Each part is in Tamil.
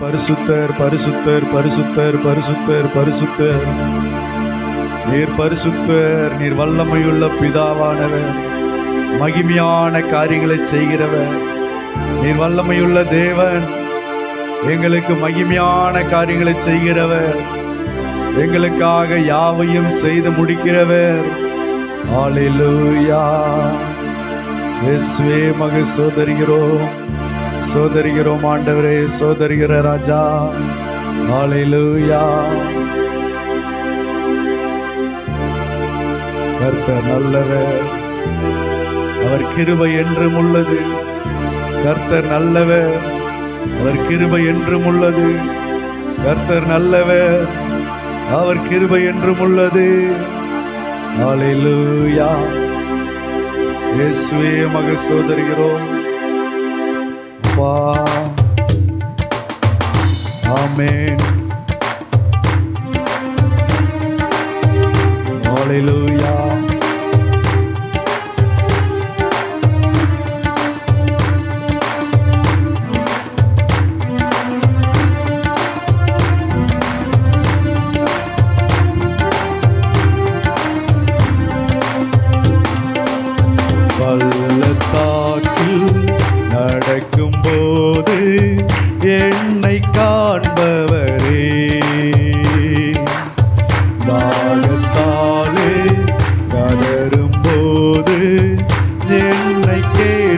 பரிசுத்தர் பரிசுத்தர் பரிசுத்தர் பரிசுத்தர் பரிசுத்தர். நீர் பரிசுத்தர் நீர் வல்லமையுள்ள பிதாவானவர். மகிமையான காரியங்களை செய்கிறவர். நீர் வல்லமையுள்ள தேவன். எங்களுக்கு மகிமையான காரியங்களை செய்கிறவர். எங்களுக்காக யாவையும் செய்து முடிக்கிறவர். ஆளிலூயா எஸ்வே மக சோதரிகிறோம் சோதரிகிறோம் ஆண்டவரே சோதரிகிற ராஜா. ஹalleluya. கர்த்தர் நல்லவர். அவர் கிருபை என்றும் உள்ளது. கர்த்தர் நல்லவர். அவர் கிருபை என்றும் உள்ளது. கர்த்தர் நல்லவர். அவர் கிருபை என்றும் உள்ளது. ஹalleluya. இயேசுவே மக சோதரிகிறோம். அப்பா ஆமேன் ஹalleluya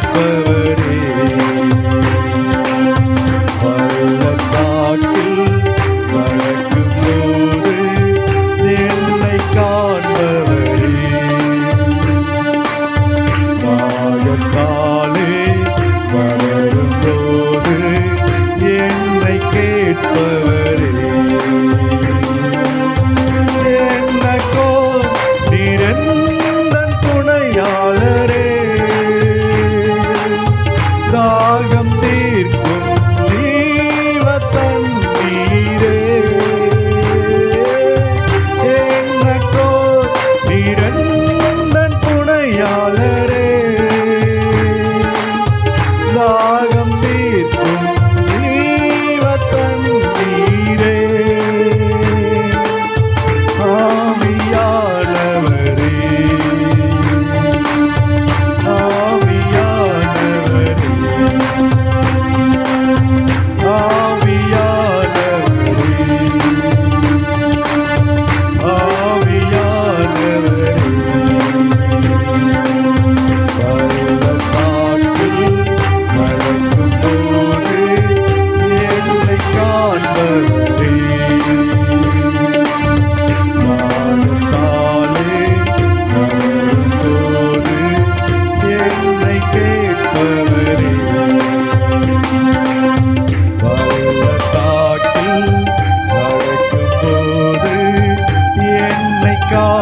கேட்பவரே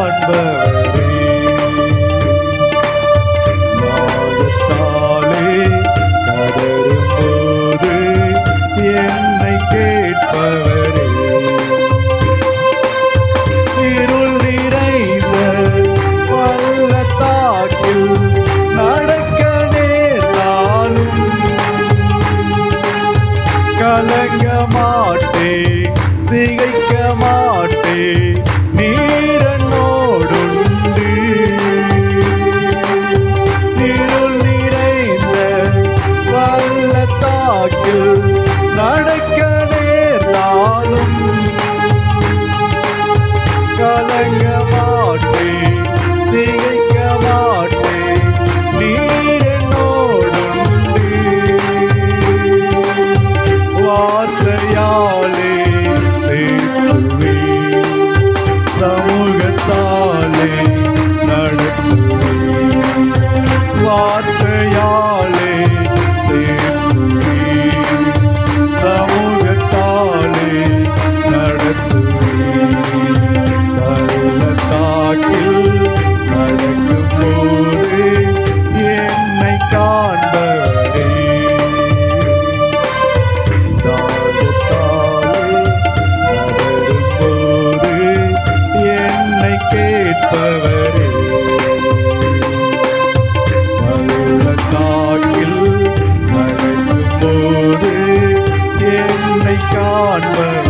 காண்பவரே. நாதத்தாலே கதரும்போது என்னை கேட்பவரே. இருள் நிறைந்த பள்ளத்தாக்கில் நடக்க நேர்ந்தாலும் கலங்க மாட்டே திகை Word.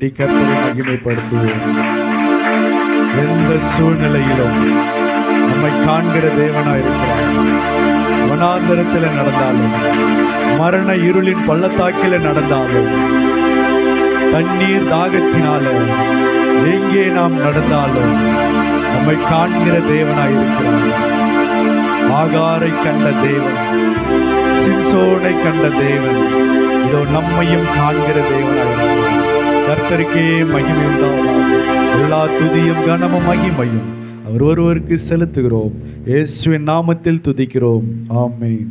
தட்டி கர்த்தரை மகிமைப்படுத்துவோம். எந்த சூழ்நிலையிலும் நம்மை காண்கிற தேவனா இருக்கிறார். வனாந்தரத்தில் நடந்தாலும் மரண இருளின் பள்ளத்தாக்கில நடந்தாலும் தண்ணீர் தாகத்தினால எங்கே நாம் நடந்தாலும் நம்மை காண்கிற தேவனாய் இருக்கிறார். ஆகாரை கண்ட தேவன் சிம்சோனை கண்ட தேவன் இதோ நம்மையும் காண்கிற தேவனாய். இருக்கிறார். கர்த்தருக்கே மகிமை உண்டாவதாக. எல்லா துதியும் கனமும் மகிமையும் அவர் ஒருவருக்கு செலுத்துகிறோம். இயேசுவின் நாமத்தில் துதிக்கிறோம். ஆமென்